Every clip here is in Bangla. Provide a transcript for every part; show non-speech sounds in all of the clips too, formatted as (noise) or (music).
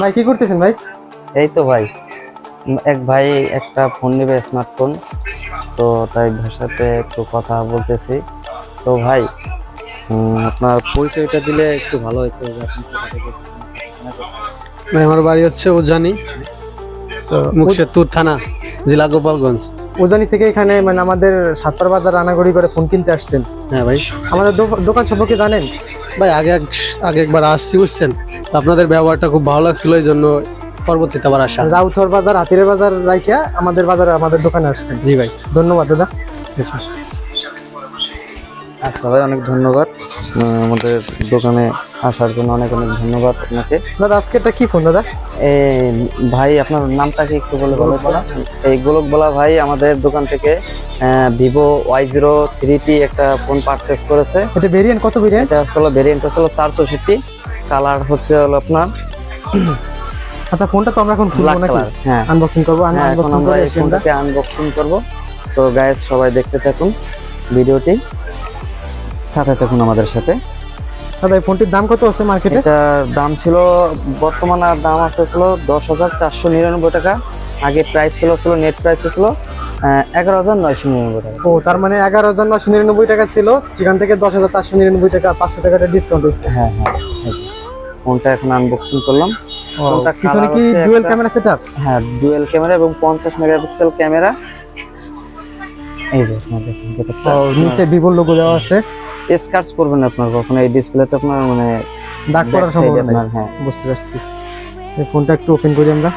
ভাই কি করতেছেন ভাই? এই তো ভাই এক ভাই একটা ফোন নেবে স্মার্টফোন তো তাই ভাষাতে একটু কথা বলতেছি। তো ভাই আপনার পরিচয়টা দিলে একটু ভালো হতো যে আপনি কোথা থেকে এসেছেন। ভাই আমার বাড়ি হচ্ছে ওজানি মুকশেদপুর থানা জেলা গোপালগঞ্জ। উজানি থেকে এখানে মানে আমাদের সাতপার বাজার রান্নাঘড়ি করে ফোন কিনতে আসছেন। হ্যাঁ ভাই। আমাদের দোকান সম্পর্কে জানেন? ভাই আগে এক আগে একবার আসছি বুঝছেন? তো আপনাদের ব্যবহারটা খুব ভালো লাগছিল এই জন্য পরবর্তীতে আবার আসা। রাউথর বাজার হাতিরের বাজার রাইখা আমাদের বাজারে আমাদের দোকানে আসছেন। জি ভাই। ধন্যবাদ দাদা। আচ্ছা ভাই অনেক ধন্যবাদ। আমাদের দোকানে আসার জন্য অনেক অনেক ধন্যবাদ আপনাকে। দাদা আজকে এটা কি ফোন দাদা? ভাই আপনার নামটা কি একটু বলে বলে বলা এই গোলক বলা ভাই আমাদের দোকান থেকে Vivo Y zero three T একটা ফোন পারচেস করেছে। এটা ভেরিয়েন্ট কত ভেরিয়েন্ট এটা হলো ভেরিয়েন্ট হলো চার চৌষট্টি। কালার হচ্ছে হলো আপনার (clears throat) আচ্ছা ফোনটা তো আমরা এখন ব্ল্যাক কালার হ্যাঁ। আনবক্সিং করব হ্যাঁ, আনবক্সিং আমরা করে এই ফোনটাকে আনবক্সিং করব। তো গাইস সবাই দেখতে থাকুন ভিডিওটি। সাথে থাকুন আমাদের সাথে। দাদা এই ফোনটির দাম কত আছে মার্কেটে এটার দাম ছিল বর্তমানে আর দাম আছে ছিল দশ হাজার চারশো নিরানব্বই টাকা। আগে প্রাইস ছিল ছিল নেট প্রাইস ছিল এগারো হাজার নয়শো নিরানব্বই টাকা। ও তার মানে এগারো হাজার নশো নিরানব্বই টাকা ছিল সেখান থেকে দশ হাজার চারশো নিরানব্বই টাকা পাঁচশো টাকাটা ডিসকাউন্ট হয়েছে। হ্যাঁ হ্যাঁ ফোনটা এখন আনবক্সিং করলাম। ফোনটা পিছনে কি হচ্ছে ডুয়েল ক্যামেরা সেট আপ হ্যাঁ ডুয়েল ক্যামেরা এবং পঞ্চাশ মেগাপিক্সেল ক্যামেরা এই যে দেখুন ভেতরটা। নিচে ভিভোর লোগো দেওয়া আছে। স্কার্চ পড়বেন আপনার কখনো এই ডিসপ্লেতে আপনার মানে দাগ পড়ার সম্ভাবনা হ্যাঁ। বুঝতে পারছি। এই ফোনটা একটু ওপেন করি আমরা।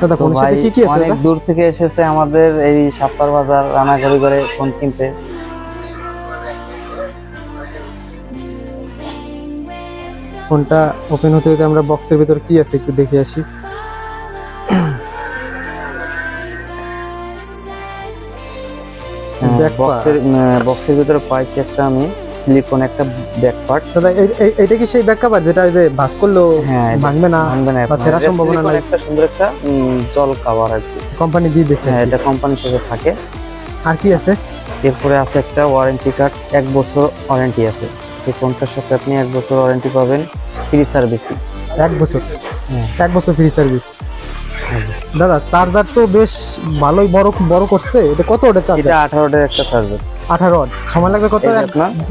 দাদা ফোনের সাথে কি কি আছে অনেক দূর থেকে এসেছে আমাদের এই সাতপার বাজার রানাঘড়ি করে ফোন কিনতে। ফোনটা ওপেন হতে হতে আমরা বক্সের ভিতর কি আছে একটু দেখে আসি। বক্সের বক্সের ভিতরে পাইছি একটা আমি সিলিকন একটা ব্যাক পার্ট দাদা এই- কি সেই ব্যাক কভার যেটা ওই যে ভাস করলেও হ্যাঁ এটা ভাঙবে না ভাঙবে না এটা সম্ভাবনা নাই। একটা সুন্দর একটা জল কাভার আর কি। কোম্পানি দিয়ে দিছে হ্যাঁ এটা কোম্পানির সাথে থাকে। আর কি আছে? এরপরে আছে একটা ওয়ারেন্টি কার্ড এক বছর ওয়ারেন্টি আছে। এই ফোনটার সাথে আপনি এক বছর ওয়ারেন্টি পাবেন ফ্রি সার্ভিসিং এক বছর? হ্যাঁ। এক বছর ফ্রি সার্ভিস দাদা চার্জার তো বেশ ভালোই বড় বড় করছে। এটা কত ওটা এটা চার্জার আঠারোটার একটা চার্জার আঠারো ওয়াট সময় লাগবে কত?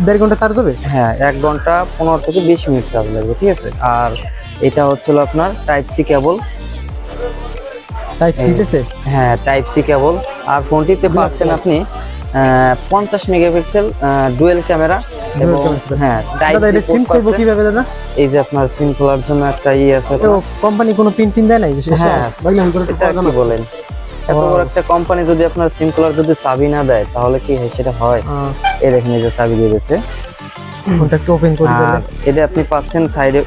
দেড় ঘণ্টা চার্জ হবে? হ্যাঁ এক ঘণ্টা পনেরো থেকে বিশ মিনিট চার্জ লাগবে ঠিক আছে? আর এটা হচ্ছিল আপনার type C cable type C আছে হ্যাঁ টাইপ সি কেবল আর ফোনটিতে পাচ্ছেন আপনি পঞ্চাশ মেগাপিক্সেল ডুয়েল ক্যামেরা। হ্যাঁ এটা সিম করব কীভাবে দাদা? এই যে আপনার সিম খোলার জন্য একটা ই আছে ও কোম্পানি কোনো পিন টিন দেয় হ্যাঁ এটা কি বলেন? এত বড় একটা কোম্পানি যদি আপনার সিম খোলার যদি চাবি না দেয় তাহলে কি হয়? সেটা হয়। এই দেখেন এই যে চাবি দিয়ে দিয়েছে। ফোনটা একটু ওপেন করি আর এটা আপনি পাচ্ছেন সাইডে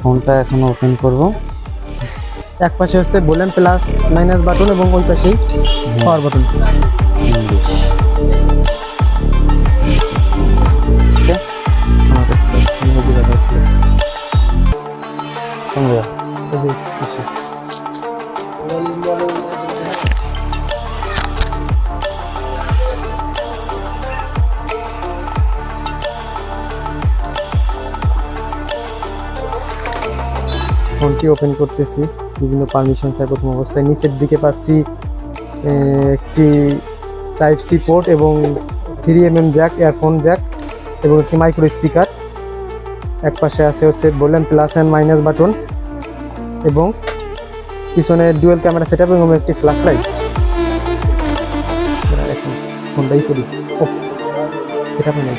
ফোনটা এখন ওপেন করব। এক পাশে হচ্ছে বোলেন প্লাস মাইনাস বাটন এবং ওই পাশেই পাওয়ার বাটন ছিল। এসে। ফোনটি ওপেন করতেছি বিভিন্ন পারমিশন চাই প্রথম অবস্থায় নিচের দিকে পাচ্ছি একটি টাইপ সি পোর্ট এবং three M M jack earphone jack এবং একটি মাইক্রো স্পিকার এক পাশে আছে হচ্ছে বললেন প্লাস অ্যান্ড মাইনাস বাটন এবং পিছনে ডুয়েল ক্যামেরা সেট এবং একটি ফ্ল্যাশ লাইট ফোনটাই করি ও সেট নেই।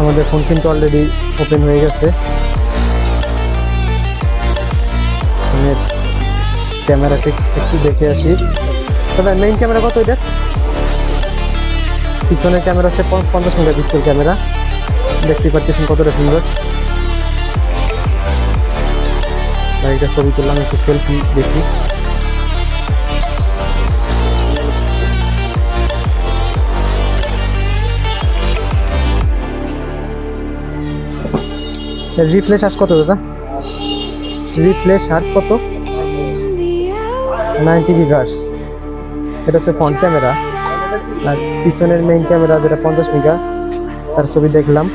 আমাদের ফোন কিন্তু অলরেডি ওপেন হয়ে গেছে। ক্যামেরাতে একটু দেখে আসি। তবে মেইন ক্যামেরা কত এটা? পিছনের ক্যামেরা পঞ্চ- পঞ্চাশ মেগাপিক্সেল ক্যামেরা। দেখতে পাচ্ছেন কতটা সুন্দর। গাড়িটা ছবি তুললাম, একটু সেলফি দেখি। রিপ্লে চার্জ কত, দাদা? রিপ্লে চার্জ কত? নাইনটি গিগার্স এটা হচ্ছে ফ্রন্ট ক্যামেরা আর পিছনের মেইন ক্যামেরা যেটা পঞ্চাশ মেগা তার ছবি দেখলাম।